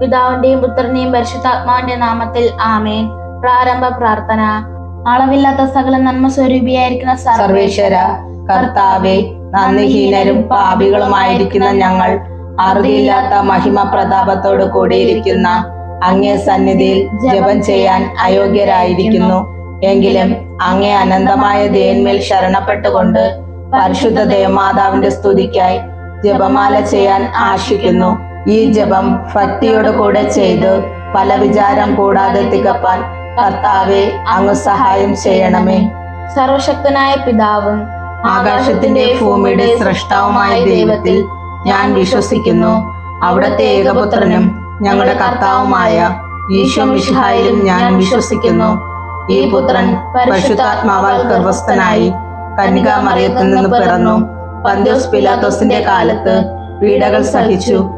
പിതാവിന്റെയും പുത്രന്റെയും പരിശുദ്ധാത്മാവിന്റെ നാമത്തിൽ ആമേൻ. പ്രാരംഭ പ്രാർത്ഥന. അളവില്ലാത്ത സകല നന്മ സ്വരൂപിയായിരിക്കുന്ന സർവേശ്വര കർത്താവെ നന്ദിഹീനരും പാപികളുമായിരിക്കുന്ന ഞങ്ങൾ അറുതിയില്ലാത്ത മഹിമ പ്രതാപത്തോട് കൂടിയിരിക്കുന്ന അങ്ങേ സന്നിധിയിൽ ജപം ചെയ്യാൻ അയോഗ്യരായിരിക്കുന്നു. എങ്കിലും അങ്ങേ അനന്തമായ ദേന്മേൽ ശരണപ്പെട്ടുകൊണ്ട് പരിശുദ്ധ ദേവമാതാവിന്റെ സ്തുതിക്കായി ജപമാല ചെയ്യാൻ ആശിക്കുന്നു. ഈ ജപം ഭക്തിയോട് കൂടെ ചെയ്ത് പല വിചാരം കൂടാതെ തികപ്പാൻ കർത്താവെ അങ്ങ് സഹായം ചെയ്യണമേ. സർവശക്തനായ പിതാവും ആകാശത്തിന്റെ ഭൂമിയുടെ സൃഷ്ടാവുമായ ദൈവത്തിൽ ഞാൻ വിശ്വസിക്കുന്നു. അവിടത്തെ ഏകപുത്രനും ഞങ്ങളുടെ കർത്താവുമായ ഈശോ മിഷായിലും ഞാൻ വിശ്വസിക്കുന്നു. ഈ പുത്രൻ പരിശുദ്ധാത്മാവാൽ ഗർഭസ്ഥനായി കന്യകാമറിയത്തിൽ നിന്ന് പിറന്നു. പന്തോസ് പിലാത്തോസിന്റെ കാലത്ത് പീഡകൾ സഹിച്ചു.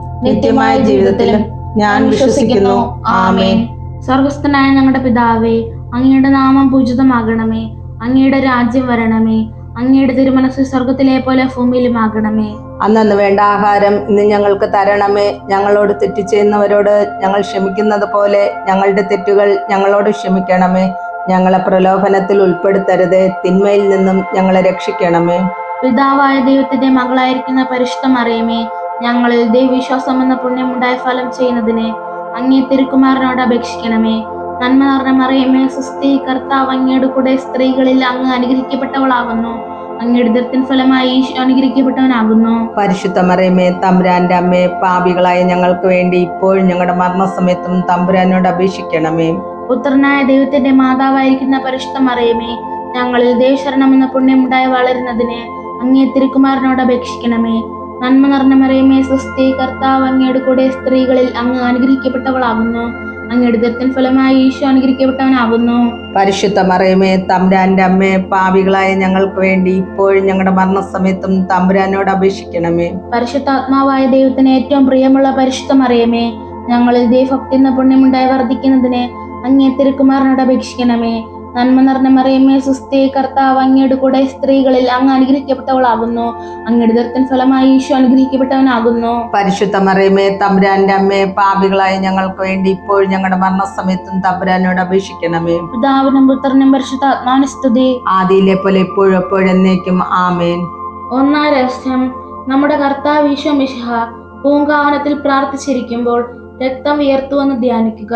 നിത്യമായ ജീവിതത്തിലും ഞാൻ വിശ്വസിക്കുന്നു. ആമേൻ. സ്വർഗസ്ഥനായ ഞങ്ങളുടെ പിതാവേ അങ്ങയുടെ നാമം പൂജിതമാകണമേ. അങ്ങയുടെ രാജ്യം വരണമേ. അങ്ങയുടെ തിരുമനസ് സ്വർഗത്തിലെ പോലെ ഭൂമിയിലും ആകണമേ അന്നു വേണ്ട ആഹാരം ഇന്ന് ഞങ്ങൾക്ക് തരണമേ. ഞങ്ങളോട് തെറ്റ് ചെയ്യുന്നവരോട് ഞങ്ങൾ ക്ഷമിക്കുന്നത് പോലെ ഞങ്ങളുടെ തെറ്റുകൾ ഞങ്ങളോട് ക്ഷമിക്കണമേ. ഞങ്ങളെ പ്രലോഭനത്തിൽ ഉൾപ്പെടുത്തരുത്. തിന്മയിൽ നിന്നും ഞങ്ങളെ രക്ഷിക്കണമേ. പിതാവായ ദൈവത്തിന്റെ മകളായിരിക്കുന്ന പരിശുദ്ധം മറിയമേ ഞങ്ങളിൽ ദൈവവിശ്വാസം എന്ന പുണ്യമുണ്ടായ ഫലം ചെയ്യുന്നതിന് അങ്ങേ തിരുക്കുമാരനോട് അപേക്ഷിക്കണമേ. നന്മ നിറഞ്ഞ മറിയമേ സുസ്ഥി കർത്താവ് അങ്ങയുടെ കൂടെ സ്ത്രീകളിൽ അങ്ങ് അനുഗ്രഹിക്കപ്പെട്ടവളാകുന്നു. അങ്ങയുടെ ദൃത്തിൻ ഫലമായി ഈശോ അനുഗ്രഹിക്കപ്പെട്ടവനാകുന്നു. പരിശുദ്ധ മറിയമേ തമ്പുരാന്റെ അമ്മേ പാപികളായ ഞങ്ങൾക്ക് വേണ്ടി ഇപ്പോഴും ഞങ്ങളുടെ മരണസമയത്തും തമ്പുരാനോട് അപേക്ഷിക്കണമേ. പുത്രനായ ദൈവത്തിന്റെ മാതാവായിരിക്കുന്ന പരിശുദ്ധ മറിയമേ ഞങ്ങളിൽ ദേവശരണം എന്ന പുണ്യമുണ്ടായി വളരുന്നതിന് അങ്ങേ തിരുക്കുമാരനോട് അപേക്ഷിക്കണമേ. നന്മ നിറഞ്ഞ മറിയമേ സ്വസ്തി കർത്താവ് അങ്ങയുടെ കൂടെ സ്ത്രീകളിൽ അങ്ങ് അനുഗ്രഹിക്കപ്പെട്ടവളാകുന്നു. അങ്ങയുടെ ദൃത്തിൻ ഫലമായി ഈശോ അനുഗ്രഹിക്കപ്പെട്ടവനാകുന്നു. പരിശുദ്ധ മറിയമേ തമ്പുരാന്റെ അമ്മേ പാപികളായ ഞങ്ങൾക്ക് വേണ്ടി ഇപ്പോഴും ഞങ്ങളുടെ മരണസമയത്തും തമ്പുരാനോട് അപേക്ഷിക്കണമേ. പരിശുദ്ധാത്മാവായ ദൈവത്തിന് ഏറ്റവും പ്രിയമുള്ള പരിശുദ്ധ മറിയമേ ഞങ്ങളിൽ ദൈവഭക്തി എന്ന പുണ്യമുണ്ടായി വർദ്ധിക്കുന്നതിന് അങ്ങേ തിരുക്കുമാരനോട് അപേക്ഷിക്കണമേ. നന്മ നിറഞ്ഞ മറിയമ്മേ സുസ്ഥി കർത്താവ് അങ്ങയുടെ കൂടെ സ്ത്രീകളിൽ അങ്ങ് അനുഗ്രഹിക്കപ്പെട്ടവളാകുന്നു. അങ്ങയുടെ ദർത്തൻ ഫലമായി ഈശോ അനുഗ്രഹിക്കപ്പെട്ടവനാകുന്നു. പരിശുദ്ധ മറിയമ്മേ തമ്പുരാന്റെ അമ്മേ പാപികളായ ഞങ്ങൾക്ക് വേണ്ടി ഇപ്പോഴും ഞങ്ങളുടെ മരണസമയത്തും തമ്പുരാനോട് അപേക്ഷിക്കണമേ. പിതാവിനും പുത്രനും പരിശുദ്ധ ആത്മാനുസ്തുതി ആദിയിലെ പോലെ എപ്പോഴും എപ്പോഴും എന്നേക്കും ആമേൻ. ഒന്നാം രഹസ്യം നമ്മുടെ കർത്താവ് ഈശോ മിശിഹ പൂങ്കാവനത്തിൽ പ്രാർത്ഥിച്ചിരിക്കുമ്പോൾ രക്തം ഉയർത്തുവെന്ന് ധ്യാനിക്കുക.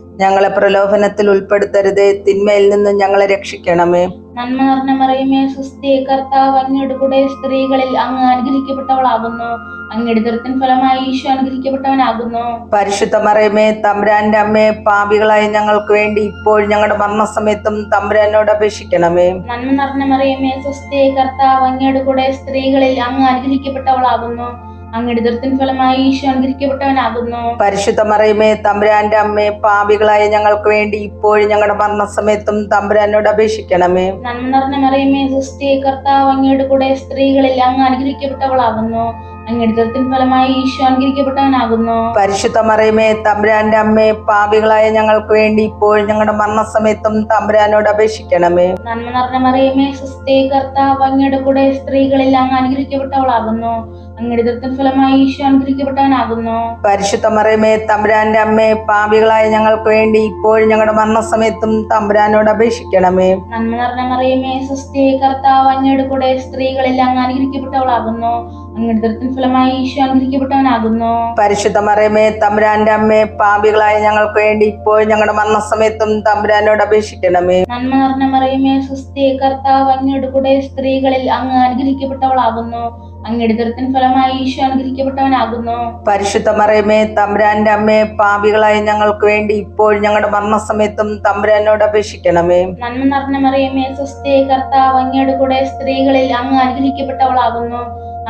ഞങ്ങളെ പ്രലോഭനത്തിൽ ഉൾപ്പെടുത്തരുതേ. തിന്മയിൽ നിന്നും ഞങ്ങളെ രക്ഷിക്കണമേ. നന്മ നിറഞ്ഞ മറിയമേ സുസ്ഥി കർത്താവ് അങ്ങയുടെ കൂടെ സ്ത്രീകളിൽ അങ്ങ് അനുഗ്രഹിക്കപ്പെട്ടവളാകുന്നു. അങ്ങയുടെ ദൃത്തിൻ ഫലമായി ഈശോ അനുഗ്രഹിക്കപ്പെട്ടവനാകുന്നു. പരിശുദ്ധ മറിയമേ തമ്പുരാന്റെ അമ്മേ പാപികളായ ഞങ്ങൾക്ക് വേണ്ടി ഇപ്പോൾ ഞങ്ങളുടെ മരണസമയത്തും തമ്പുരാനോട് അപേക്ഷിക്കണമേ. നന്മ നിറഞ്ഞ മറിയമേ സുസ്ഥി കർത്താവ് അങ്ങയുടെ കൂടെ സ്ത്രീകളിൽ അങ്ങ് അനുഗ്രഹിക്കപ്പെട്ടവളാകുന്നു. ഫലമായി ഈശോ അനുഗ്രഹിക്കപ്പെട്ടവനാകുന്നു. പരിശുദ്ധ മറിയമേ തമ്പുരാന്റെ അമ്മേ പാപികളായ ഞങ്ങൾക്ക് വേണ്ടി ഇപ്പോഴും ഞങ്ങളുടെ മരണസമയത്തും തമ്പുരാനോട് അപേക്ഷിക്കണമേ. നന്മ നിറഞ്ഞ മറിയമേ സൃഷ്ടിയെ കർത്താവ് അങ്ങയുടെ കൂടെ സ്ത്രീകളിൽ അങ്ങ് അനുഗ്രഹിക്കപ്പെട്ടവളാകുന്നു. അങ്ങയുടെ ദൃത്തിൻ ഫലമായി ഈശോ അനുഗ്രഹിക്കപ്പെട്ടവനാകുന്നു. പരിശുദ്ധ മറിയമേ തമ്പുരാന്റെ അമ്മേ പാപികളായ ഞങ്ങൾക്ക് വേണ്ടി ഇപ്പോഴും ഞങ്ങളുടെ മരണസമയത്തും തമ്പുരാനോട് അപേക്ഷിക്കണമേ. നന്മ നിറഞ്ഞ മറിയമേ സുസ്ഥി കർത്താവ് അങ്ങയുടെ കൂടെ സ്ത്രീകളിൽ അങ്ങ് അനുഗ്രഹിക്കപ്പെട്ടവളാകുന്നു. അങ്ങയുടെ ഫലമായി ഈശോ അനുഗ്രഹിക്കപ്പെട്ടവനാകുന്നു. പരിശുദ്ധ മറിയമേ തമ്പുരാന്റെ അമ്മേ പാപികളായ ഞങ്ങൾക്ക് വേണ്ടി ഇപ്പോഴും ഞങ്ങളുടെ മരണസമയത്തും തമ്പുരാനോട് അപേക്ഷിക്കണമേ. നന്മ നിറഞ്ഞ മറിയമേ സസ്തി കർത്താവ് അങ്ങയുടെ കൂടെ സ്ത്രീകളിൽ അങ്ങ് അനുഗ്രഹിക്കപ്പെട്ടവളാകുന്നു. അങ്ങയുടെ ഫലമായി ഈശോ അനുഗ്രഹിക്കപ്പെട്ടവനാകുന്നു. പരിശുദ്ധ മറിയമേ തമ്പുരാന്റെ അമ്മേ പാപികളായ ഞങ്ങൾക്ക് വേണ്ടി ഇപ്പോഴും ഞങ്ങളുടെ മരണസമയത്തും തമ്പുരാനോട് അപേക്ഷിക്കണമേ. നന്മ നിറഞ്ഞ മറിയമേ സസ്തി കർത്താവ് അങ്ങയുടെ കൂടെ സ്ത്രീകളിൽ അങ്ങ് അനുഗ്രഹിക്കപ്പെട്ടവളാകുന്നു. അങ്ങയുടെ ദുരിതത്തിൻ ഫലമായി ഈശോ അനുഗ്രഹിക്കപ്പെട്ടവനാകുന്നു. പരിശുദ്ധ മറിയമേ തമ്പുരാന്റെ അമ്മേ പാപികളായ ഞങ്ങൾക്ക് വേണ്ടി ഇപ്പോൾ ഞങ്ങളുടെ മരണസമയത്തും തമ്പുരാനോട് അപേക്ഷിക്കണമേ. നന്മ നിറഞ്ഞ മറിയമേ സുസ്ഥേ കർത്താവ് അങ്ങയുടെ കൂടെ സ്ത്രീകളിൽ അങ്ങ് അനുഗ്രഹിക്കപ്പെട്ടവളാകുന്നു.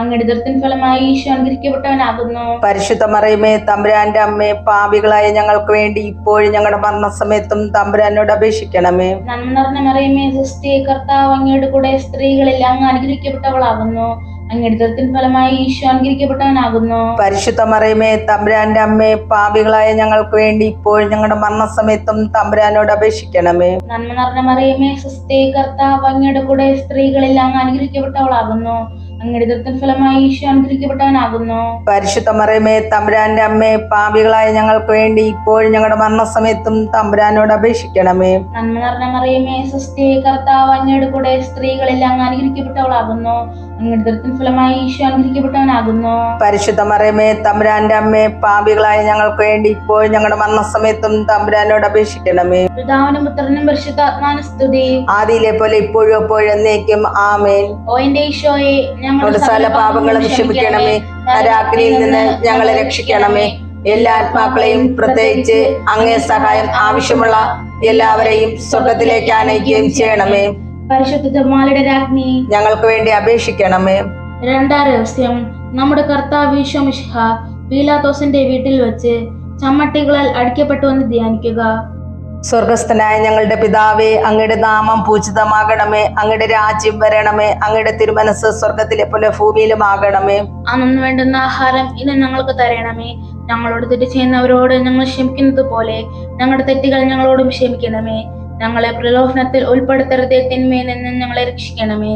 അങ്ങെടുത്തരത്തിന് ഫലമായി ഈശോ അനുഗ്രഹിക്കപ്പെട്ടവനാകുന്നു. പരിശുദ്ധ മറിയമേ തമ്പുരാന്റെ അമ്മേ പാപികളായ ഞങ്ങൾക്ക് വേണ്ടി ഇപ്പോൾ ഞങ്ങളുടെ മരണസമയത്തും തമ്പുരാനോട് അപേക്ഷിക്കണമേ. നന്മ നിറഞ്ഞ മറിയമേ സുസ്ഥേ കർത്താവ് അങ്ങയുടെ കൂടെ സ്ത്രീകളിൽ അങ്ങ് അനുഗ്രഹിക്കപ്പെട്ടവളാകുന്നു. അങ്ങയുടെ ഫലമായി ഈശോ അനുഗ്രഹിക്കപ്പെട്ടവനാകുന്നു. പരിശുദ്ധ മറിയമേ തമ്പുരാന്റെ അമ്മേ പാപികളായ ഞങ്ങൾക്ക് വേണ്ടി ഇപ്പോൾ ഞങ്ങളുടെ മരണസമയത്തും തമ്പുരാനോട് അപേക്ഷിക്കണമേ. നന്മ നിറഞ്ഞ മറിയമേ സുസ്ഥേ കർത്താവ് അങ്ങയുടെ കൂടെ സ്ത്രീകളിൽ അങ്ങ് അനുഗ്രഹിക്കപ്പെട്ടവളാകുന്നു. ഫലമായി ഈശോ അനുഗ്രഹിക്കപ്പെട്ടവനാകുന്നു. പരിശുദ്ധ മറിയമേ തമ്പുരാന്റെ അമ്മേ പാപികളായ ഞങ്ങൾക്ക് വേണ്ടി ഇപ്പോൾ ഞങ്ങളുടെ മരണസമയത്തും തമ്പുരാനോട് അപേക്ഷിക്കണമേ. നന്മ നിറഞ്ഞ മറിയമേ സുസ്ഥേ കർത്താവ് അങ്ങയുടെ കൂടെ സ്ത്രീകളിൽ അങ്ങ് അനുഗ്രഹിക്കപ്പെട്ടവളാകുന്നു. ഫലമായി ഈശോ അനുഗ്രഹിക്കപ്പെട്ടവനാകുന്നു. പരിശുദ്ധ മറിയമേ തമ്പുരാന്റെ അമ്മേ പാപികളായ ഞങ്ങൾക്ക് വേണ്ടി ഇപ്പോൾ ഞങ്ങളുടെ മരണസമയത്തും തമ്പുരാനോട് അപേക്ഷിക്കണമേ. പിതാവിനും പുത്രനും പരിശുദ്ധാത്മാനും സ്തുതി. ആദിയിലെ പോലെ ഇപ്പോഴും എപ്പോഴും എന്നേക്കും ആമേൻ. ഓ എന്റെ ഈശോയെ ഞങ്ങളുടെ സകല പാപങ്ങളും ക്ഷമിക്കണമേ. നരാഗ്നിയിൽ നിന്ന് ഞങ്ങളെ രക്ഷിക്കണമേ. എല്ലാ ആത്മാക്കളെയും പ്രത്യേകിച്ച് അങ്ങേ സഹായം ആവശ്യമുള്ള എല്ലാവരെയും സ്വർഗത്തിലേക്ക് ആനയിക്കുകയും ചെയ്യണമേ. പരിശുദ്ധ ജമാലയുടെ രാജ്ഞി. ഞങ്ങൾക്ക് വേണ്ടി അപേക്ഷിക്കണമേ. രണ്ടാം രഹസ്യം നമ്മുടെ കർത്താവ് ഈശോമിഷ്ഹ പീലാത്തോസിന്റെ വീട്ടിൽ വെച്ച് ചമ്മട്ടികളാൽ അടിക്കപ്പെട്ടുവെന്ന് ധ്യാനിക്കുക. സ്വർഗസ്ഥനായ ഞങ്ങളുടെ പിതാവേ അങ്ങയുടെ നാമം പൂജിതമാകണമേ. അങ്ങയുടെ രാജ്യം വരണമേ. അങ്ങയുടെ തിരുമനസ് സ്വർഗത്തിലെ പോലെ ഭൂമിയിലുമാകണമേ. അന്നു വേണ്ടുന്ന ആഹാരം ഇന്ന് ഞങ്ങൾക്ക് തരണമേ. ഞങ്ങളോട് തെറ്റ് ചെയ്യുന്നവരോട് ഞങ്ങൾ ക്ഷമിക്കുന്നത് പോലെ ഞങ്ങളുടെ തെറ്റുകൾ ഞങ്ങളോടും ക്ഷമിക്കണമേ. ഞങ്ങളെ പ്രലോഭനത്തിൽ ഉൾപ്പെടുത്തരുതേ തിന്മയിൽ നിന്ന് ഞങ്ങളെ രക്ഷിക്കണമേ.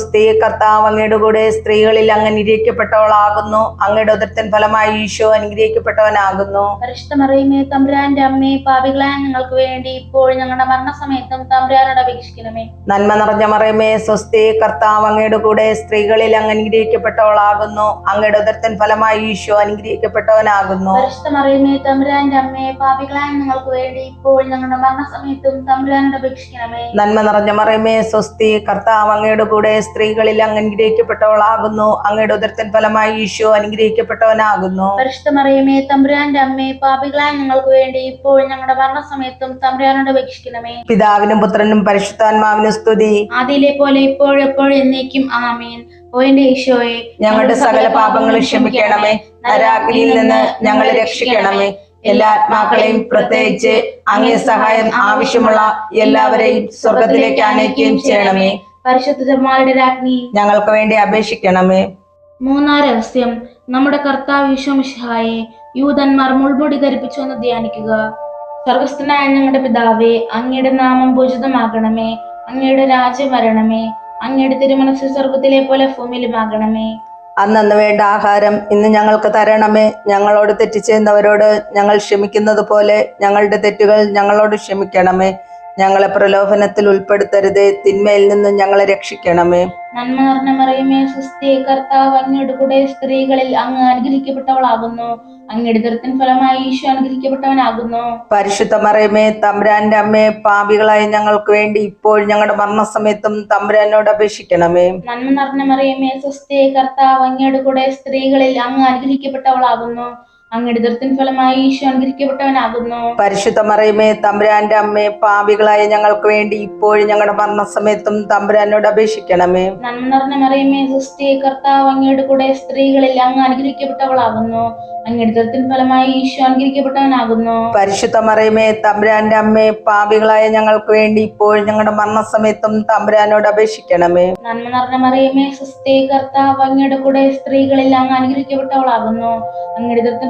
കർത്താവ് അങ്ങയുടെ കൂടെ സ്ത്രീകളിൽ അങ്ങ് അനുഗ്രഹിക്കപ്പെട്ടവളാകുന്നു അങ്ങയുടെ ഉദരത്തൻ ഫലമായി ഈശോ അനുഗ്രഹിക്കപ്പെട്ടവനാകുന്നു. പരിശുദ്ധ മറിയമേ തമ്പുരാന്റെ അമ്മേ പാപികളായ ഞങ്ങൾക്ക് വേണ്ടി ഇപ്പോൾ ഞങ്ങളുടെ മരണസമയത്തും തമ്പുരാനോട് അപേക്ഷിക്കണമേ. നന്മ നിറഞ്ഞ മറിയമേ സ്വസ്തി കർത്താവ് അങ്ങയുടെ കൂടെ സ്ത്രീകളിൽ അങ്ങ് അനുഗ്രഹിക്കപ്പെട്ടവളാകുന്നു അങ്ങയുടെ ഉദരത്തൻ ഫലമായി ഈശോ അനുഗ്രഹിക്കപ്പെട്ടവനാകുന്നു. പരിശുദ്ധ മറിയമേ തമ്പുരാന്റെ അമ്മേ പാപികളായ ഞങ്ങൾക്ക് വേണ്ടി ഇപ്പോൾ ഞങ്ങളുടെ മരണസമയത്തും തമ്പുരാനോട് അപേക്ഷിക്കണമേ. നന്മ നിറഞ്ഞ മറിയമേ സ്വസ്തി കർത്താവ് അങ്ങയുടെ കൂടെ സ്ത്രീകളിൽ അങ്ങ് അനുഗ്രഹിക്കപ്പെട്ടവളാകുന്നു അങ്ങയുടെ ഉദരത്തിൻ ഫലമായി ഈശോ അനുഗ്രഹിക്കപ്പെട്ടവനാകുന്നു. പരിശുദ്ധ മറിയമേ തമ്പുരാന്റെ അമ്മേ പാപികളായ ഞങ്ങൾക്ക് വേണ്ടി ഇപ്പോൾ ഞങ്ങളുടെ മരണസമയത്തും തമ്പുരാനോട് അപേക്ഷിക്കണമേ. പിതാവിനും പുത്രനും പരിശുദ്ധാത്മാവിനും സ്തുതി. അതിലെ പോലെ ഇപ്പോഴെപ്പോഴും എന്നേക്കും ആമീൻ. ഓ എന്റെ ഈശോയെ ഞങ്ങളുടെ സകല പാപങ്ങളും ക്ഷമിക്കണമേ. നരാഗ്നിയിൽ നിന്ന് ഞങ്ങളെ രക്ഷിക്കണമേ. എല്ലാ ആത്മാക്കളെയും പ്രത്യേകിച്ച് അങ്ങേ സഹായം ആവശ്യമുള്ള എല്ലാവരെയും സ്വർഗത്തിലേക്ക് ആനയിക്കുകയും ചെയ്യണമേ. പരിശുദ്ധ ജമാലുടെ രാജ്ഞി. ഞങ്ങൾക്ക് വേണ്ടി അപേക്ഷിക്കണമേ. മൂന്നാം രഹസ്യം നമ്മുടെ കർത്താവ് വിശ്വമിഷായെ യൂതന്മാർ മുൾപൊടി ധരിപ്പിച്ചു എന്ന് ധ്യാനിക്കുക. സർവസ്ഥനായ ഞങ്ങളുടെ പിതാവേ അങ്ങയുടെ നാമം പൂജിതമാകണമേ. അങ്ങയുടെ രാജ്യം വരണമേ. അങ്ങയുടെ തിരുമനസ് സ്വർഗത്തിലെ പോലെ ഭൂമിയിലുമാകണമേ. അന്നന്ന് വേണ്ട ആഹാരം ഇന്ന് ഞങ്ങൾക്ക് തരണമേ. ഞങ്ങളോട് തെറ്റ് ചെയ്യുന്നവരോട് ഞങ്ങൾ ക്ഷമിക്കുന്നത് പോലെ ഞങ്ങളുടെ തെറ്റുകൾ ഞങ്ങളോട് ക്ഷമിക്കണമേ. ഞങ്ങളെ പ്രലോഭനത്തിൽ ഉൾപ്പെടുത്തരുതേ. തിന്മയിൽ നിന്നും ഞങ്ങളെ രക്ഷിക്കണമേ. നന്മ നിറഞ്ഞ മറിയമേ സുസ്ഥി കർത്താവ് അങ്ങയുടെ കൂടെ സ്ത്രീകളിൽ അങ്ങ് അനുഗ്രഹിക്കപ്പെട്ടവളാകുന്നു. അങ്ങയുടെ ദൃത്തിൻ ഫലമായി ഈശോ അനുഗ്രഹിക്കപ്പെട്ടവനാകുന്നു. പരിശുദ്ധ മറിയമേ തമ്പുരാന്റെ അമ്മേ പാപികളായ ഞങ്ങൾക്ക് വേണ്ടി ഇപ്പോൾ ഞങ്ങളുടെ മരണസമയത്തും തമ്പുരാനോട് അപേക്ഷിക്കണമേ. നന്മ നിറഞ്ഞ മറിയമേ സുസ്ഥി കർത്താവ് അങ്ങയുടെ കൂടെ സ്ത്രീകളിൽ അങ്ങ് അനുഗ്രഹിക്കപ്പെട്ടവളാകുന്നു. അങ്ങയുടെ ഫലമായി ഈശോ അനുഗ്രഹിക്കപ്പെട്ടവനാകുന്നു. പരിശുദ്ധ മറിയമേ തമ്പുരാന്റെ അമ്മേ പാപികളായ ഞങ്ങൾക്ക് വേണ്ടി ഇപ്പോഴും ഞങ്ങളുടെ മരണസമയത്തും തമ്പുരാനോട് അപേക്ഷിക്കണമേ. നന്മ നിറഞ്ഞ മറിയമേ കർത്താവ് അങ്ങയുടെ കൂടെ സ്ത്രീകളിൽ അങ്ങ് അനുഗ്രഹിക്കപ്പെട്ടവളാകുന്നു. അങ്ങയുടെ ഫലമായി ഈശോ അനുഗ്രഹിക്കപ്പെട്ടവനാകുന്നു. പരിശുദ്ധ മറിയമേ തമ്പുരാന്റെ അമ്മേ പാപികളായ ഞങ്ങൾക്ക് വേണ്ടി ഇപ്പോഴും ഞങ്ങളുടെ മരണസമയത്തും തമ്പുരാനോട് അപേക്ഷിക്കണമേ. നന്മ നിറഞ്ഞ മറിയമേ സുസ്ഥി കർത്താവ് അങ്ങയുടെ കൂടെ സ്ത്രീകളിൽ അങ്ങ് അനുഗ്രഹിക്കപ്പെട്ടവളാകുന്നു. ദൃത്തിൻ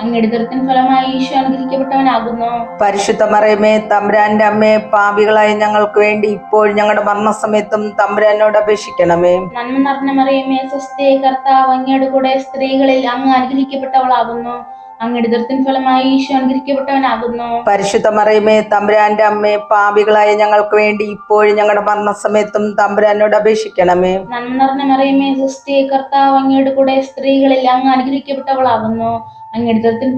അങ്ങയുടെ ദൃത്തിൻ ഫലമായി ഈശോ അനുഗ്രഹിക്കപ്പെട്ടവനാകുന്നു. പരിശുദ്ധ മറിയമേ തമ്പുരാന്റെ അമ്മേ പാപികളായ ഞങ്ങൾക്ക് വേണ്ടി ഇപ്പോൾ ഞങ്ങളുടെ മരണസമയത്തും തമ്പുരാനോട് അപേക്ഷിക്കണമേ. നന്മ നിറഞ്ഞ മറിയമേ സ്വസ്ഥയെ കർത്താവ് അങ്ങയുടെ കൂടെ സ്ത്രീകളിൽ അങ്ങ് അനുഗ്രഹിക്കപ്പെട്ടവളാകുന്നു. അങ്ങയുടെ ദൃത്തിൻ ഫലമായി ഈശോ അനുഗ്രഹിക്കപ്പെട്ടവനാകുന്നു. പരിശുദ്ധ മറിയമേ തമ്പുരാന്റെ അമ്മേ പാപികളായ ഞങ്ങൾക്ക് വേണ്ടി ഇപ്പോഴും ഞങ്ങളുടെ മരണസമയത്തും തമ്പുരാനോട് അപേക്ഷിക്കണമേ. നന്മ നിറഞ്ഞ മറിയമേ സ്വസ്ഥയെ കർത്താവ് അങ്ങയുടെ കൂടെ സ്ത്രീകളിൽ അങ്ങ് അനുഗ്രഹിക്കപ്പെട്ടവളാകുന്നു.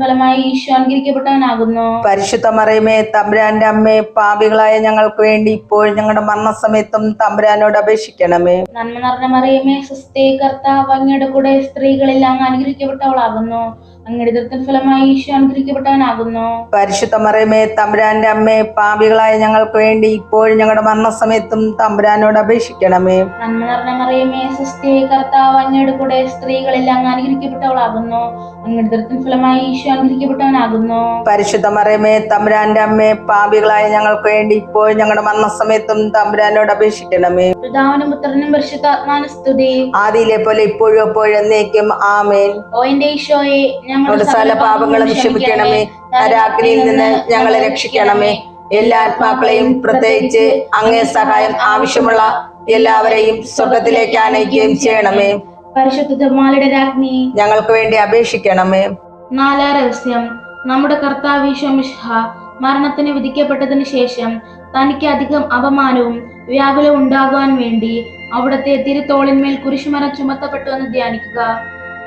ഫലമായി ഈശോ അനുഗ്രഹിക്കപ്പെട്ടവനാകുന്നു. പരിശുദ്ധ മറിയമേ തമ്പുരാന്റെ അമ്മേ പാപികളായ ഞങ്ങൾക്ക് വേണ്ടി ഇപ്പോഴും ഞങ്ങളുടെ മരണസമയത്തും തമ്പുരാനോട് അപേക്ഷിക്കണമേ. നന്മ നിറഞ്ഞ മറിയമേ സുസ്ഥി കർത്താവ് അങ്ങയുടെ കൂടെ സ്ത്രീകളെല്ലാം അനുഗ്രഹിക്കപ്പെട്ടവളാകുന്നു. അങ്ങയുടെ ഫലമായി ഈശോ അനുഗ്രഹിക്കപ്പെട്ടവനാകുന്നു. പരിശുദ്ധ മറിയമേ തമ്പുരാന്റെ അമ്മേ പാപികളായ ഞങ്ങൾക്ക് വേണ്ടി ഇപ്പോഴും ഞങ്ങളുടെ മരണസമയത്തും തമ്പുരാനോട് അപേക്ഷിക്കണമേ. നന്മ നിറഞ്ഞ മറിയമേ സുസ്ഥി കർത്താവ് അങ്ങയുടെ കൂടെ സ്ത്രീകളിൽ അങ്ങ് അനുഗ്രഹിക്കപ്പെട്ടവളാകുന്നു. അങ്ങയുടെ ഫലമായി ഈശോ അനുഗ്രഹിക്കപ്പെട്ടവനാകുന്നു. പരിശുദ്ധ മറിയമേ തമ്പുരാന്റെ അമ്മേ പാപികളായ ഞങ്ങൾക്ക് വേണ്ടി ഇപ്പോഴും ഞങ്ങളുടെ മരണസമയത്തും തമ്പുരാനോട് അപേക്ഷിക്കണമേ. പിതാവിനും പുത്രനും പരിശുദ്ധാത്മാന സ്തുതി. ആദിയിലെ പോലെ ഇപ്പോഴും എപ്പോഴും എന്നേക്കും ആമേൻ. ഓ എന്റെ ഈശോയെ ഞങ്ങളുടെ സകല പാപങ്ങളും ക്ഷമിക്കണമേ. നരാഗ്നിയിൽ നിന്ന് ഞങ്ങളെ രക്ഷിക്കണമേ. എല്ലാ ആത്മാക്കളെയും പ്രത്യേകിച്ച് അങ്ങേ സഹായം ആവശ്യമുള്ള എല്ലാവരെയും സ്വർഗത്തിലേക്ക് ആനയിക്കുകയും ചെയ്യണമേ. പരിശുദ്ധ ജമാലയുടെ രാജ്ഞി ഞങ്ങൾക്ക് വേണ്ടി അപേക്ഷിക്കണമേ. നാലാം രഹസ്യം. നമ്മുടെ കർത്താവ് മരണത്തിന് വിധിക്കപ്പെട്ടതിന് ശേഷം തനിക്ക് അധികം അപമാനവും വ്യാകുലവും ഉണ്ടാകുവാൻ വേണ്ടി അവിടുത്തെ തിരുത്തോളിന്മേൽ കുരിശുമരം ചുമത്തപ്പെട്ടു എന്ന് ധ്യാനിക്കുക.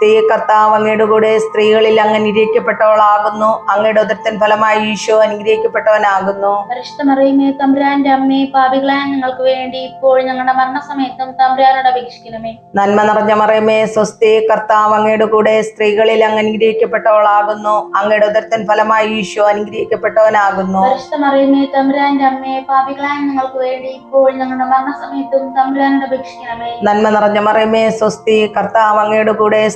കർത്താവ് അങ്ങയുടെ കൂടെ സ്ത്രീകളിൽ അങ്ങ് അനുഗ്രഹിക്കപ്പെട്ടവളാകുന്നു അങ്ങയുടെ ഉദരത്തിൻ ഫലമായി ഈശോ അനുഗ്രഹിക്കപ്പെട്ടവനാകുന്നു. പരിശുദ്ധ മറിയമേ തമ്പുരാന്റെ അമ്മേ പാപികളായ ഞങ്ങൾക്ക് വേണ്ടി ഇപ്പോൾ ഞങ്ങളുടെ മരണസമയത്തും തമ്പുരാനോട് അപേക്ഷിക്കണമേ. നന്മ നിറഞ്ഞ മറിയമേ സ്വസ്തി കർത്താവ് അങ്ങയുടെ കൂടെ സ്ത്രീകളിൽ അങ്ങ് അനുഗ്രഹിക്കപ്പെട്ടവളാകുന്നു അങ്ങയുടെ ഉദരത്തിൻ ഫലമായി ഈശോ അനുഗ്രഹിക്കപ്പെട്ടവനാകുന്നു. പരിശുദ്ധ മറിയമേ തമ്പുരാന്റെ അമ്മേ പാപികളായ ഞങ്ങൾക്ക് വേണ്ടി ഇപ്പോൾ ഞങ്ങളുടെ മരണസമയത്തും തമ്പുരാനോട് അപേക്ഷിക്കണമേ. നന്മ നിറഞ്ഞ മറിയമേ സ്വസ്തി കർത്താവ് അങ്ങയുടെ കൂടെ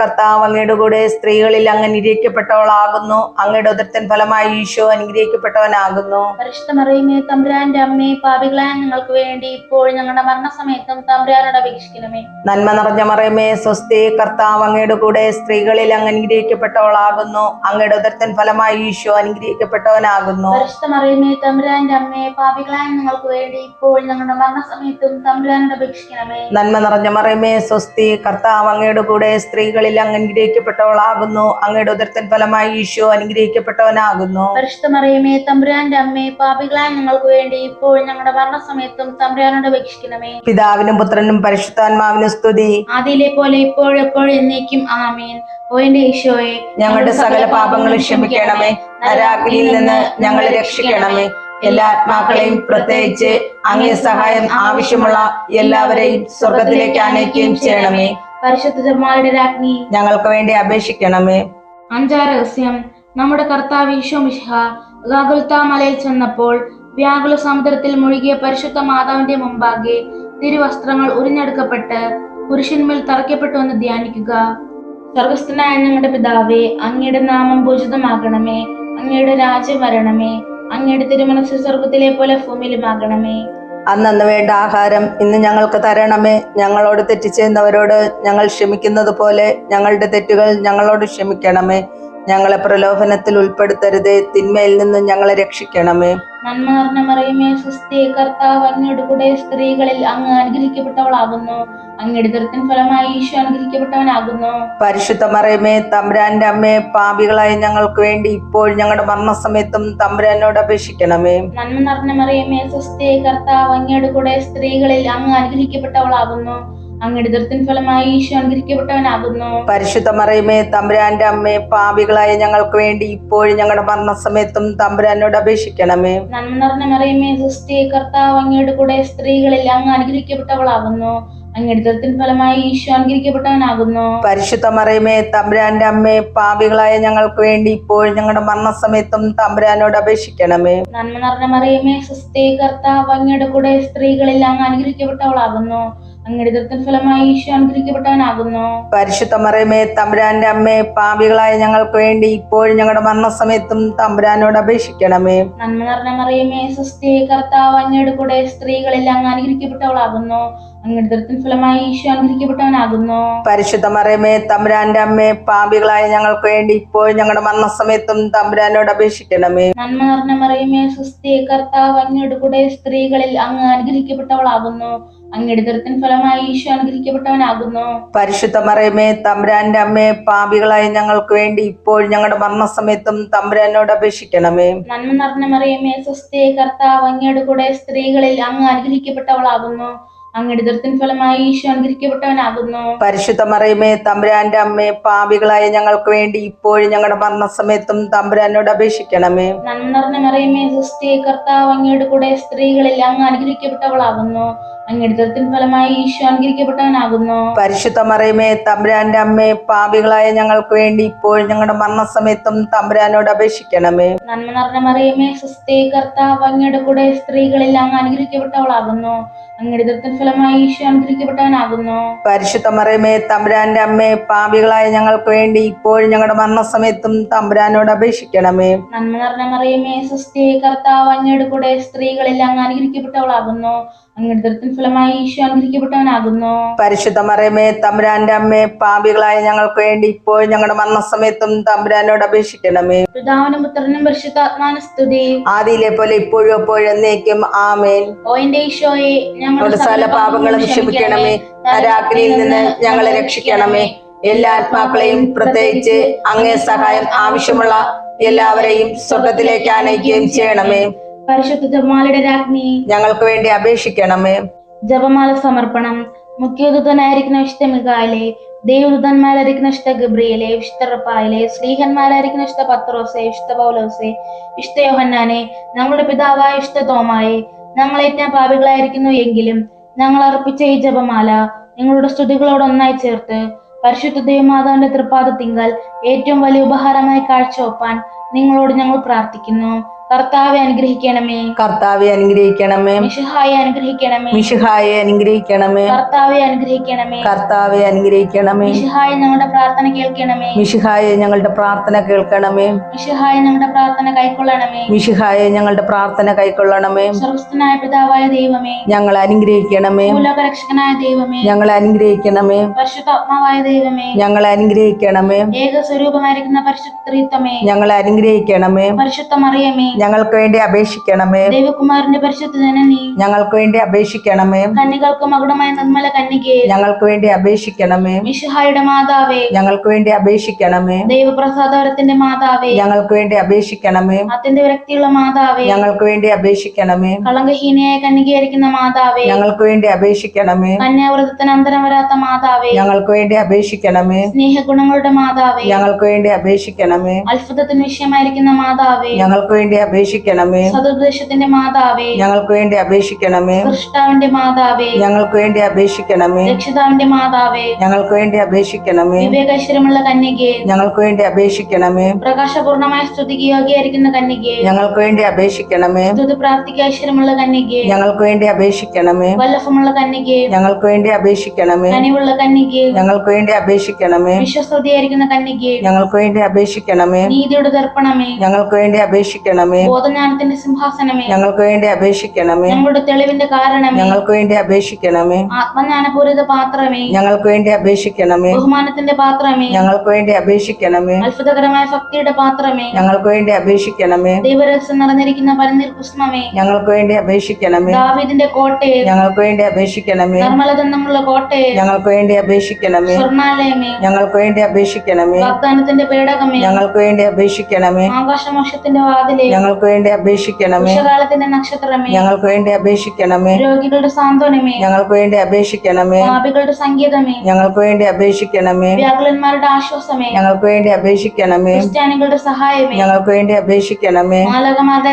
കർത്താവ് അങ്ങയുടെ കൂടെ സ്ത്രീകളിൽ അങ്ങ് അനുഗ്രഹിക്കപ്പെട്ടവളാകുന്നു അങ്ങയുടെ ഉദർത്തൻ ഫലമായി ഈശോ അനുഗ്രഹിക്കപ്പെട്ടവനാകുന്നു. പരിശുദ്ധ മറിയമേ തമ്പുരാന്റെ അമ്മേ പാപികളായ ഞങ്ങൾക്ക് വേണ്ടി ഇപ്പോൾ ഞങ്ങളുടെ മരണസമയത്തും തമ്പുരാനോട് അപേക്ഷിക്കണമേ. നന്മ നിറഞ്ഞ മറിയമേ സ്വസ്തി കർത്താവ് അങ്ങയുടെ കൂടെ സ്ത്രീകളിൽ അങ്ങ് അനുഗ്രഹിക്കപ്പെട്ടവളാകുന്നു അങ്ങയുടെ ഉദർത്തൻ ഫലമായി ഈശോ അനുഗ്രഹിക്കപ്പെട്ടവനാകുന്നു. പരിശുദ്ധ മറിയമേ തമ്പുരാന്റെ അമ്മേ പാപികളായ ഞങ്ങൾക്ക് വേണ്ടി ഇപ്പോൾ ഞങ്ങളുടെ മരണസമയത്തും തമ്പുരാനോട് അപേക്ഷിക്കണമേ. നന്മ നിറഞ്ഞ മറിയമേ സ്വസ്തി കർത്താവ് അങ്ങയുടെ കൂടെ സ്ത്രീകളിൽ അങ്ങ് അനുഗ്രഹിക്കപ്പെട്ടവളാകുന്നു അങ്ങയുടെ ഉദരത്തിൻ ഫലമായി ഈശോ അനുഗ്രഹിക്കപ്പെട്ടവനാകുന്നു. പരിശുദ്ധമറിയമേ തമ്പുരാന്റെ അമ്മേ പാപികളായ ഞങ്ങൾക്ക് വേണ്ടി ഇപ്പോൾ ഞങ്ങളുടെ മരണസമയത്തും തമ്പുരാനോട് അപേക്ഷിക്കണമേ. പിതാവിനും പുത്രനും പരിശുദ്ധാത്മാവിനും സ്തുതി. അതിലെ പോലെ ഇപ്പോഴെപ്പോഴും എന്നേക്കും ആമീൻ. ഓ എന്റെ ഈശോയെ ഞങ്ങളുടെ സകല പാപങ്ങളും ക്ഷമിക്കണമേ. നരാഗ്നിയിൽ നിന്ന് ഞങ്ങളെ രക്ഷിക്കണമേ. എല്ലാ ആത്മാക്കളെയും പ്രത്യേകിച്ച് അങ്ങേ സഹായം ആവശ്യമുള്ള എല്ലാവരെയും സ്വർഗത്തിലേക്ക് അനയിക്കുകയും ചെയ്യണമേ. പരിശുദ്ധ ജമാളുടെ രാജ്ഞി. ഞങ്ങൾക്ക് വേണ്ടി അപേക്ഷിക്കണമേ. അഞ്ചാം രഹസ്യം. നമ്മുടെ കർത്താവ് മലയിൽ ചെന്നപ്പോൾ വ്യാകുല സമുദ്രത്തിൽ മുഴുകിയ പരിശുദ്ധ മാതാവിന്റെ മുമ്പാകെ തിരുവസ്ത്രങ്ങൾ ഉരിഞ്ഞെടുക്കപ്പെട്ട് പുരുഷന്മേൽ തറയ്ക്കപ്പെട്ടു എന്ന് ധ്യാനിക്കുക. സർവസ്ഥനായ ഞങ്ങളുടെ പിതാവേ അങ്ങയുടെ നാമം പൂജിതമാകണമേ. അങ്ങയുടെ രാജ്യം വരണമേ. അങ്ങയുടെ തിരുമനസ് സ്വർഗത്തിലെ പോലെ ഭൂമിയിലുമാകണമേ. അന്നന്ന് വേണ്ട ആഹാരം ഇന്ന് ഞങ്ങൾക്ക് തരണമേ. ഞങ്ങളോട് തെറ്റ് ഞങ്ങൾ ക്ഷമിക്കുന്നത് പോലെ ഞങ്ങളുടെ തെറ്റുകൾ ഞങ്ങളോട് ക്ഷമിക്കണമേ. ഞങ്ങളെ പ്രലോഭനത്തിൽ ഉൾപ്പെടുത്തരുതേ. തിന്മയിൽ നിന്ന് ഞങ്ങളെ രക്ഷിക്കണമേ. നന്മ നിറഞ്ഞ മറിയമേ സുസ്ഥി കർത്താവ് അങ്ങയുടെ കൂടെ സ്ത്രീകളിൽ അങ്ങ് അനുഗ്രഹിക്കപ്പെട്ടവളാകുന്നു. അങ്ങയുടെ ദുരത്തിൻ ഫലമായി ഈശോ അനുഗ്രഹിക്കപ്പെട്ടവനാകുന്നു. പരിശുദ്ധ മറിയമേ തമ്പുരാന്റെ അമ്മേ പാപികളായ ഞങ്ങൾക്ക് വേണ്ടി ഇപ്പോൾ ഞങ്ങളുടെ മരണസമയത്തും തമ്പുരാനോട് അപേക്ഷിക്കണമേ. നന്മ നിറഞ്ഞ മറിയമേ സുസ്ഥി കർത്താവ് അങ്ങയുടെ കൂടെ സ്ത്രീകളിൽ അങ്ങ് അനുഗ്രഹിക്കപ്പെട്ടവളാകുന്നു. അങ്ങയുടെ ഫലമായി ഈശോ അനുഗ്രഹിക്കപ്പെട്ടവനാകുന്നു പരിശുദ്ധ മറിയമേ തമ്പുരാന്റെ അമ്മേ പാപികളായ ഞങ്ങൾക്ക് വേണ്ടി ഇപ്പോഴും ഞങ്ങളുടെ മരണസമയത്തും തമ്പുരാനോട് അപേക്ഷിക്കണമേ. നന്മ നിറഞ്ഞ മറിയമേ സുസ്ഥി കർത്താവ് അങ്ങയുടെ കൂടെ സ്ത്രീകളിൽ അങ്ങ് അനുഗ്രഹിക്കപ്പെട്ടവളാകുന്നു. അങ്ങയുടെ ദുരത്തിൻ ഫലമായി ഈശോ അനുഗ്രഹിക്കപ്പെട്ടവനാകുന്നു പരിശുദ്ധ മറിയമേ തമ്പുരാന്റെ അമ്മേ പാപികളായ ഞങ്ങൾക്ക് വേണ്ടി ഇപ്പോഴും ഞങ്ങളുടെ മരണസമയത്തും തമ്പുരാനോട് അപേക്ഷിക്കണമേ. നന്മ നിറഞ്ഞ മറിയമേ സുസ്ഥി കർത്താവ് അങ്ങയുടെ കൂടെ സ്ത്രീകളെല്ലാം അങ്ങ് അനുഗ്രഹിക്കപ്പെട്ടവളാകുന്നു. അങ്ങയുടെ ഫലമായി ഈശോ അനുഗ്രഹിക്കപ്പെട്ടവനാകുന്നു. പരിശുദ്ധ മറിയമേ തമ്പുരാന്റെ അമ്മേ പാപികളായ ഞങ്ങൾക്ക് വേണ്ടി ഇപ്പോഴും ഞങ്ങളുടെ മരണസമയത്തും തമ്പുരാനോട് അപേക്ഷിക്കണമേ. നന്മ നിറഞ്ഞ മറിയമേ സുസ്ഥി കർത്താവ് അങ്ങയുടെ കൂടെ സ്ത്രീകളെല്ലാം അങ്ങ് അനുഗ്രഹിക്കപ്പെട്ടവളാകുന്നു. അങ്ങയുടെ ഫലമായി ഈശോ അനുഗ്രഹിക്കപ്പെട്ടവനാകുന്നു. പരിശുദ്ധ മറിയമേ തമ്പുരാന്റെ അമ്മേ പാപികളായ ഞങ്ങൾക്ക് വേണ്ടി ഇപ്പോഴും ഞങ്ങളുടെ മരണസമയത്തും തമ്പുരാനോട് അപേക്ഷിക്കണമേ. നന്മ നിറഞ്ഞ മറിയമേ സുസ്ഥി കർത്താവ് അങ്ങയുടെ കൂടെ സ്ത്രീകളിൽ അങ്ങ് അനുഗ്രഹിക്കപ്പെട്ടവളാകുന്നു. അങ്ങയുടെ ഫലമായി ഈശോ അനുഗ്രഹിക്കപ്പെട്ടവനാകുന്നു. പരിശുദ്ധ മറിയമേ തമ്പുരാന്റെ അമ്മേ പാപികളായ ഞങ്ങൾക്ക് വേണ്ടി ഇപ്പോൾ ഞങ്ങളുടെ മരണസമയത്തും തമ്പുരാനോട് അപേക്ഷിക്കണമേ. നന്മ നിറഞ്ഞ മറിയമേ സ്വസ്ഥയെ കർത്താവ് അങ്ങയുടെ കൂടെ സ്ത്രീകളിൽ അങ്ങ് അനുഗ്രഹിക്കപ്പെട്ടവളാകുന്നു. അങ്ങയുടെ ദുരത്തിൻ ഫലമായി ഈശോ അനുഗ്രഹിക്കപ്പെട്ടവനാകുന്നു. പരിശുദ്ധ മറിയമേ തമ്പുരാന്റെ അമ്മേ പാപികളായ ഞങ്ങൾക്ക് വേണ്ടി ഇപ്പോഴും ഞങ്ങളുടെ മരണസമയത്തും തമ്പുരാനോട് അപേക്ഷിക്കണമേ. നന്മ നിറഞ്ഞ മറിയമേ സുസ്ഥി കർത്താവ് അങ്ങയുടെ കൂടെ സ്ത്രീകളിൽ അങ്ങ് അനുഗ്രഹിക്കപ്പെട്ടവളാകുന്നു. ഫലമായി ഈശോ അനുഗ്രഹിക്കപ്പെട്ടവനാകുന്നു. പരിശുദ്ധ മറിയമേ തമ്പുരാന്റെ അമ്മേ പാപികളായ ഞങ്ങൾക്ക് വേണ്ടി ഇപ്പോഴും ഞങ്ങളുടെ മരണസമയത്തും തമ്പുരാനോട് അപേക്ഷിക്കണമേ. നന്മ നിറഞ്ഞ മറിയമേ സുസ്ഥേ കർത്താവ് അങ്ങയുടെ കൂടെ സ്ത്രീകളെല്ലാം അങ്ങ് അനുഗ്രഹിക്കപ്പെട്ടവളാകുന്നു. ഫലമായി ഈശോ അനുഗ്രഹിക്കപ്പെട്ടവനാകുന്നു. പരിശുദ്ധ മറിയമേ തമ്പുരാന്റെ അമ്മേ പാപികളായ ഞങ്ങൾക്ക് വേണ്ടി ഇപ്പോഴും ഞങ്ങളുടെ മരണസമയത്തും തമ്പുരാനോട് അപേക്ഷിക്കണമേ. നന്മ നിറഞ്ഞ മറിയമേ സുസ്ഥേ കർത്താവ് അങ്ങയുടെ കൂടെ സ്ത്രീകളെല്ലാം അങ്ങ് അനുഗ്രഹിക്കപ്പെട്ടവളാകുന്നു. ഫലമായി ഈശോ അനുഗ്രഹിക്കപ്പെട്ടവനാകുന്നു. പരിശുദ്ധ മറിയമേ തമ്പുരാന്റെ അമ്മേ പാപികളായ ഞങ്ങൾക്ക് വേണ്ടി ഇപ്പോൾ ഞങ്ങളുടെ മരണസമയത്തും തമ്പുരാനോട് അപേക്ഷിക്കണമേ. പിതാവിനും പുത്രനും പരിശുദ്ധാത്മാന സ്തുതി. ആദിയിലെ പോലെ ഇപ്പോഴും എപ്പോഴും എന്നേക്കും ആമേൻ. ഓ എന്റെ ഈശോയെ ഞങ്ങളുടെ സകല പാപങ്ങളും ക്ഷമിക്കണമേ. നരാഗ്നിയിൽ നിന്ന് ഞങ്ങളെ രക്ഷിക്കണമേ. എല്ലാ ആത്മാക്കളെയും പ്രത്യേകിച്ച് അങ്ങേ സഹായം ആവശ്യമുള്ള എല്ലാവരെയും സ്വർഗത്തിലേക്ക് അനയിക്കുകയും ചെയ്യണമേ. പരിശുദ്ധ ജപമാലയുടെ രാജ്ഞി. ഞങ്ങൾക്ക് വേണ്ടി അപേക്ഷിക്കണമേ. ജപമാല സമർപ്പണം. മുഖ്യദൂതനായിരിക്കുന്ന വിശുദ്ധ മികാലെ ദൈവദൂതന്മാരായിരിക്കുന്ന വിശുദ്ധ ഗബ്രിയലെ വിശുദ്ധ റപ്പായിലെ ശ്രീഹന്മാരായിരിക്കുന്ന വിശുദ്ധ പത്രോസെ വിശുദ്ധ പൗലോസെ വിശുദ്ധ യോഹന്നാനെ ഞങ്ങളുടെ പിതാവായ വിശുദ്ധ തോമായെ ഞങ്ങളേറ്റ പാപികളായിരിക്കുന്നു എങ്കിലും ഞങ്ങൾ അർപ്പിച്ച ഈ ജപമാല നിങ്ങളുടെ സ്തുതികളോട് ഒന്നായി ചേർത്ത് പരിശുദ്ധ ദൈവമാതാവിന്റെ തൃപ്പാദത്തിങ്കൽ ഏറ്റവും വലിയ ഉപഹാരമായി കാഴ്ചവെപ്പാൻ നിങ്ങളോട് ഞങ്ങൾ പ്രാർത്ഥിക്കുന്നു. കർത്താവെ അനുഗ്രഹിക്കണമേ. കർത്താവെ അനുഗ്രഹിക്കണമേ. മിഷുഹായെ അനുഗ്രഹിക്കണമേ. മിഷുഹായെ അനുഗ്രഹിക്കണമേ. കർത്താവെ അനുഗ്രഹിക്കണമേ. കർത്താവെ അനുഗ്രഹിക്കണമേ. മിഷുഹായ ഞങ്ങളുടെ പ്രാർത്ഥന കേൾക്കണമേ. മിഷുഹായെ ഞങ്ങളുടെ പ്രാർത്ഥന കേൾക്കണമേ. മിഷുഹായ ഞങ്ങളുടെ പ്രാർത്ഥന കൈക്കൊള്ളണമേ. മിഷുഹായെ ഞങ്ങളുടെ പ്രാർത്ഥന കൈക്കൊള്ളണമേ. സർവസ്ഥനായ പിതാവായ ദൈവമേ. ഞങ്ങൾ അനുഗ്രഹിക്കണമേ. ലോകരക്ഷകനായ ദൈവമേ. ഞങ്ങൾ അനുഗ്രഹിക്കണമേ. പരിശുദ്ധാത്മാവായ ദൈവമേ. ഞങ്ങൾ അനുഗ്രഹിക്കണമേ. ഏക സ്വരൂപമായിരിക്കുന്ന പരിശുദ്ധ ത്രിത്വമേ. ഞങ്ങൾ അനുഗ്രഹിക്കണമേ. പരിശുദ്ധ മറിയമേ ഞങ്ങൾക്ക് വേണ്ടി അപേക്ഷിക്കണമേ. ദൈവകുമാരന്റെ പരിശുദ്ധ ജനനി ഞങ്ങൾക്ക് വേണ്ടി അപേക്ഷിക്കണമേ. കന്നികൾക്ക് മകുടമായ നിർമ്മല കന്യകയെ ഞങ്ങൾക്ക് വേണ്ടി അപേക്ഷിക്കണമേ. മിഷുഹായുടെ മാതാവേ ഞങ്ങൾക്ക് വേണ്ടി അപേക്ഷിക്കണമേ. ദൈവപ്രസാദവരത്തിന്റെ മാതാവേ ഞങ്ങൾക്ക് വേണ്ടി അപേക്ഷിക്കണമേ. അത്യന്ത വിരക്തിയുള്ള മാതാവേ ഞങ്ങൾക്ക് വേണ്ടി അപേക്ഷിക്കണമേ. കളങ്കഹീനയായ കന്യകയായിരിക്കുന്ന മാതാവേ ഞങ്ങൾക്ക് വേണ്ടി അപേക്ഷിക്കണമേ. കന്യാവ്രതത്തിന് അന്തരം വരാത്ത മാതാവേ ഞങ്ങൾക്ക് വേണ്ടി അപേക്ഷിക്കണമേ. സ്നേഹഗുണങ്ങളുടെ മാതാവേ ഞങ്ങൾക്ക് വേണ്ടി അപേക്ഷിക്കണമേ. അത്ഭുതത്തിന് വിഷയമായിരിക്കുന്ന മാതാവേ ഞങ്ങൾക്ക് വേണ്ടി അപേക്ഷിക്കണമേ സതുപദേശത്തിന്റെ മാതാവേ ഞങ്ങൾക്ക് വേണ്ടി അപേക്ഷിക്കണമേ സൃഷ്ടാവിന്റെ മാതാവേ ഞങ്ങൾക്ക് വേണ്ടി അപേക്ഷിക്കണമേ രക്ഷിതാവിന്റെ മാതാവേ ഞങ്ങൾക്ക് വേണ്ടി അപേക്ഷിക്കണമേ വിവേകശ്വരമുള്ള കന്യകയെ ഞങ്ങൾക്ക് വേണ്ടി അപേക്ഷിക്കണമേ പ്രകാശപൂർണമായ സ്തുതിക്ക് യോഗ്യായിരിക്കുന്ന കന്യകയെ ഞങ്ങൾക്ക് വേണ്ടി അപേക്ഷിക്കണമേ സ്തുതി പ്രാർത്ഥിക്ക് ഐശ്വര്യമുള്ള കന്യകയെ ഞങ്ങൾക്ക് വേണ്ടി അപേക്ഷിക്കണമേ വല്ലഭമുള്ള കന്യകയെ ഞങ്ങൾക്ക് വേണ്ടി അപേക്ഷിക്കണമേ കനിവുള്ള കന്യകയെ ഞങ്ങൾക്ക് വേണ്ടി അപേക്ഷിക്കണമേ വിശ്വസ്തയായിരിക്കുന്ന കന്യകയെ ഞങ്ങൾക്ക് വേണ്ടി അപേക്ഷിക്കണമേ നീതിയുടെ ദർപ്പണമേ ഞങ്ങൾക്ക് വേണ്ടി അപേക്ഷിക്കണമേ ബോധജ്ഞാനത്തിന്റെ സിംഹാസനമേ ഞങ്ങൾക്ക് വേണ്ടി അപേക്ഷിക്കണമേ ഞങ്ങളുടെ തെളിവിന്റെ കാരണമേ ഞങ്ങൾക്ക് വേണ്ടി അപേക്ഷിക്കണമേ ആത്മജ്ഞാനപൂരിത പാത്രമേ ഞങ്ങൾക്ക് വേണ്ടി അപേക്ഷിക്കണമേ ബഹുമാനത്തിന്റെ പാത്രമേ ഞങ്ങൾക്ക് വേണ്ടി അപേക്ഷിക്കണമേ അത്ഭുതകരമായ ഭക്തിയുടെ പാത്രമേ ഞങ്ങൾക്ക് വേണ്ടി അപേക്ഷിക്കണമേ ദൈവരഹസ്യം നിറഞ്ഞിരിക്കുന്ന പരന്നീർ കുസ്മമേ ഞങ്ങൾക്ക് വേണ്ടി അപേക്ഷിക്കണമേ ദാവീദിന്റെ കോട്ടയെ ഞങ്ങൾക്ക് വേണ്ടി അപേക്ഷിക്കണമേ നിർമ്മലതന്നമുള്ള കോട്ടയെ ഞങ്ങൾക്ക് വേണ്ടി അപേക്ഷിക്കണമേ സ്വർണാലയമേ ഞങ്ങൾക്ക് വേണ്ടി അപേക്ഷിക്കണമേ വാഗ്ദാനത്തിന്റെ പേടകമേ ഞങ്ങൾക്ക് വേണ്ടി അപേക്ഷിക്കണമേ ആകാശമോക്ഷത്തിന്റെ വാതിലെ ഞങ്ങൾക്ക് വേണ്ടി അപേക്ഷിക്കണമേ കാലത്തിന്റെ നക്ഷത്രമേ ഞങ്ങൾക്ക് വേണ്ടി അപേക്ഷിക്കണമേ രോഗികളുടെ സാന്ത്വനമേ ഞങ്ങൾക്ക് വേണ്ടി അപേക്ഷിക്കണമേ പാപികളുടെ സംഗീതമേ ഞങ്ങൾക്ക് വേണ്ടി അപേക്ഷിക്കണമേ വ്യാകുലന്മാരുടെ ആശ്വാസമേ ഞങ്ങൾക്ക് വേണ്ടി അപേക്ഷിക്കണമേ ക്രിസ്ത്യാനികളുടെ സഹായമേ ഞങ്ങൾക്ക് വേണ്ടി അപേക്ഷിക്കണമേ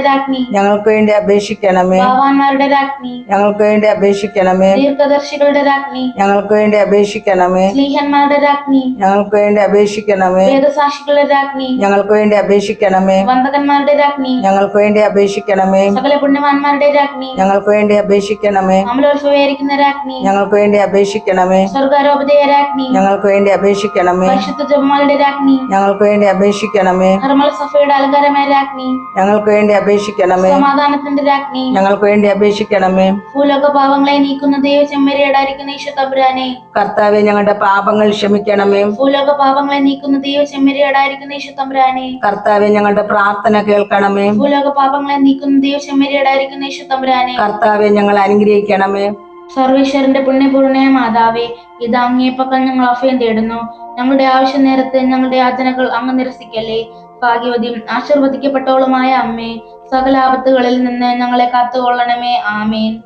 രാജ്ഞി ഞങ്ങൾക്ക് വേണ്ടി അപേക്ഷിക്കണമേ ഭഗവാന്മാരുടെ രാജ്ഞി ഞങ്ങൾക്ക് വേണ്ടി അപേക്ഷിക്കണമേ ദീർഘദർശികളുടെ രാജ്ഞി ഞങ്ങൾക്ക് വേണ്ടി അപേക്ഷിക്കണമേ സ്ലീഹന്മാരുടെ രാജ്ഞി ഞങ്ങൾക്ക് വേണ്ടി അപേക്ഷിക്കണമേ വേദസാക്ഷികളുടെ രാജ്ഞി ഞങ്ങൾക്ക് വേണ്ടി അപേക്ഷിക്കണമേ വന്ദകന്മാരുടെ രാജ്ഞി. ഞങ്ങൾക്ക് വേണ്ടി അപേക്ഷിക്കണമേ. സകല പുണ്യവാന്മാരുടെ രാജ്ഞി. ഞങ്ങൾക്ക് വേണ്ടി അപേക്ഷിക്കണമേ. അമലോത്ഭവയായിരിക്കുന്ന രാജ്ഞി. ഞങ്ങൾക്ക് വേണ്ടി അപേക്ഷിക്കണമേ. സ്വർഗാരോപതയ രാജ്ഞി. ഞങ്ങൾക്ക് വേണ്ടി അപേക്ഷിക്കണമേ. പരിശുദ്ധ ജപമാലയുടെ രാജ്ഞി. ഞങ്ങൾക്ക് വേണ്ടി അപേക്ഷിക്കണമേ. നിർമ്മല സഭയുടെ അലങ്കാരമായ രാജ്ഞി. ഞങ്ങൾക്ക് വേണ്ടി അപേക്ഷിക്കണമേ. സമാധാനത്തിന്റെ രാജ്ഞി. ഞങ്ങൾക്ക് വേണ്ടി അപേക്ഷിക്കണമേ. ഭൂലോക പാവങ്ങളെ നീക്കുന്ന ദൈവ ചെമ്മരിയടായിരിക്കുന്ന ഈശോ തമ്പുരാനെ. കർത്താവെ ഞങ്ങളുടെ പാപങ്ങൾ ക്ഷമിക്കണമേ. ഭൂലോക പാപങ്ങളെ നീക്കുന്ന ദൈവ ചെമ്മരിയാടായിരിക്കുന്ന ഈശോ തമ്പുരാനെ. കർത്താവെ ഞങ്ങളുടെ പ്രാർത്ഥന കേൾക്കണമേ. ഭൂലോക പാപങ്ങളെ നീക്കുന്ന ദൈവ ചെമ്മരിയടായിരിക്കുന്ന ഈശോ തമ്പുരാനെ. കർത്താവെ ഞങ്ങൾ അനുഗ്രഹിക്കണമേ. സർവേശ്വരന്റെ പുണ്യപൂർണയ മാതാവേ ഇത് അങ്ങേപ്പക്കൽ ഞങ്ങൾ അഭയം തേടുന്നു. ഞങ്ങളുടെ ആവശ്യ നേരത്തെ ഞങ്ങളുടെ യാചനകൾ അങ്ങ് നിരസിക്കല്ലേ. ഭാഗ്യവതിയും ആശീർവദിക്കപ്പെട്ടവളുമായ അമ്മേ സകല ആപത്തുകളിൽ നിന്ന് ഞങ്ങളെ കാത്തുകൊള്ളണമേ. ആമേൻ.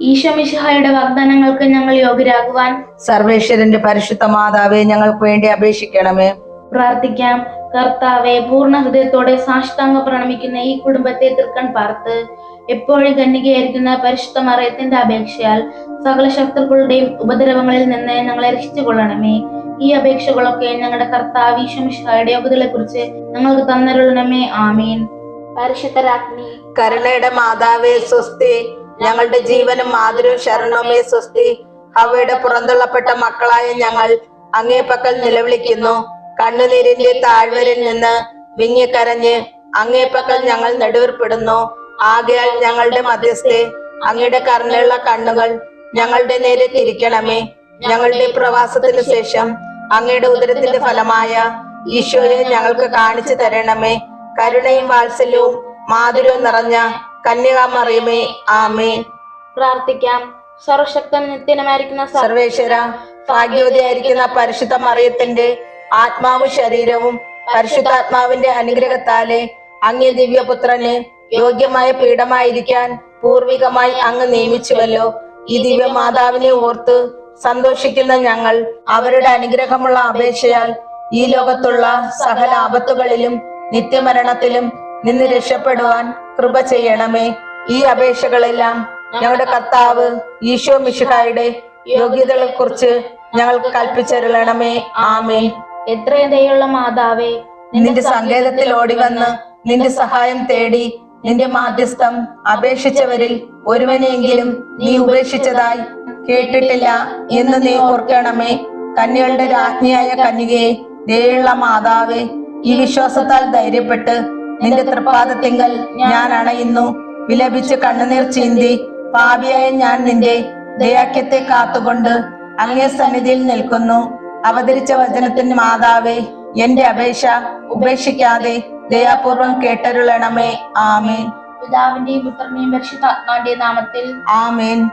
ഈശോ മിശിഹായുടെ വാഗ്ദാനങ്ങൾക്ക് ഞങ്ങൾ യോഗ്യരാകുവാൻ സർവേശ്വരന്റെ പരിശുദ്ധ മാതാവെ ഞങ്ങൾക്ക് വേണ്ടി അപേക്ഷിക്കണമേ. പ്രാർത്ഥിക്കാം. കർത്താവെ പൂർണ ഹൃദയത്തോടെ സാഷ്ടാംഗ പ്രണമിക്കുന്ന ഈ കുടുംബത്തെ തൃക്കൺ പാർത്ത് എപ്പോഴും കന്യകയായിരിക്കുന്ന പരിശുദ്ധ മറയത്തിന്റെ അപേക്ഷയാൽ സകല ശത്രുക്കളുടെയും ഉപദ്രവങ്ങളിൽ നിന്ന് ഞങ്ങളെ രക്ഷിച്ചു കൊള്ളണമേ ഈ അപേക്ഷകളൊക്കെ ഞങ്ങളുടെ കർത്താവ് ഈശ്വമിഷായുടെ യോഗ്യതകളെ കുറിച്ച് ഞങ്ങൾക്ക് തന്നരുളണമേ. ആമീൻ. പരിശുദ്ധരാജ്ഞി കരുണയുടെ മാതാവേ സ്വസ്തി ഞങ്ങളുടെ ജീവനും മാതൃവും ശരണമേ സ്വസ്തി അവയുടെ പുറന്തള്ളപ്പെട്ട മക്കളായ ഞങ്ങൾ അങ്ങേപ്പക്കൽ നിലവിളിക്കുന്നു. കണ്ണുനീരിന്റെ താഴ്വരിൽ നിന്ന് വിങ്ങിക്കരഞ്ഞ് അങ്ങേപ്പക്കൽ ഞങ്ങൾ നെടുവേർപ്പെടുന്നു ആകയാൽ ഞങ്ങളുടെ മധ്യസ്ഥെ അങ്ങയുടെ കരുണയുള്ള കണ്ണുകൾ ഞങ്ങളുടെ നേരെ തിരിക്കണമേ ഞങ്ങളുടെ പ്രവാസത്തിന് ശേഷം അങ്ങയുടെ ഉദരത്തിന്റെ ഫലമായ ഈശോയെ ഞങ്ങൾക്ക് കാണിച്ചു തരണമേ. കരുണയും വാത്സല്യവും മാധുര്യവും നിറഞ്ഞ കന്യകാമറിയമേ ആമേ പ്രാർത്ഥിക്കാം. സർവശക്തൻ നിത്യനമായിരിക്കുന്ന സർവ സർവേശ്വര ഭാഗ്യവതിയായിരിക്കുന്ന പരിശുദ്ധ മറിയത്തിന്റെ ആത്മാവും ശരീരവും പരിശുദ്ധാത്മാവിന്റെ അനുഗ്രഹത്താലെ അങ്ങേ ദിവ്യപുത്രന് യോഗ്യമായ പീഠമായിരിക്കാൻ പൂർവികമായി അങ്ങ് നിയമിച്ചുവല്ലോ. ഈ ദിവ്യമാതാവിനെ ഓർത്ത് സന്തോഷിക്കുന്ന ഞങ്ങൾ അവരുടെ അനുഗ്രഹമുള്ള അപേക്ഷയാൽ ഈ ലോകത്തുള്ള സകല ആപത്തുകളിലും നിത്യമരണത്തിലും നിന്ന് രക്ഷപ്പെടുവാൻ കൃപ ചെയ്യണമേ. ഈ അപേക്ഷകളെല്ലാം ഞങ്ങളുടെ കർത്താവ് ഈശോ മിശിഹായുടെ യോഗ്യതകളെ കുറിച്ച് ഞങ്ങൾക്ക് കൽപ്പിച്ചരുളണമേ. ആമേൻ. എത്രയും ദയുള്ള മാതാവേ നിന്റെ സങ്കേതത്തിൽ ഓടി വന്ന് നിന്റെ സഹായം തേടി നിന്റെ മാധ്യസ്ഥം അപേക്ഷിച്ചവരിൽ ഒരുവനെയെങ്കിലും നീ ഉപേക്ഷിച്ചതായി കേട്ടിട്ടില്ല എന്ന് നീ ഓർക്കണമേ. കന്യകളുടെ രാജ്ഞിയായ കന്യകയെ ദയുള്ള മാതാവേ ഈ വിശ്വാസത്താൽ ധൈര്യപ്പെട്ട് നിന്റെ തൃപ്പാദത്തിങ്കൽ ഞാൻ അണയുന്നു. വിലപിച്ച് കണ്ണുനീർ ചീന്തി പാപിയായ ഞാൻ നിന്റെ ദയാക്യത്തെ കാത്തുകൊണ്ട് അങ്ങേ സന്നിധിയിൽ നിൽക്കുന്നു. അവതരിച്ച വചനത്തിന് മാതാവേ എന്റെ അപേക്ഷ ഉപേക്ഷിക്കാതെ ദയാപൂർവം കേട്ടരുളണമേ. ആമേൻ. പിതാവിന്റെയും പുത്രന്റെയും പരിശുദ്ധാത്മാവിന്റെയും നാമത്തിൽ ആമേൻ.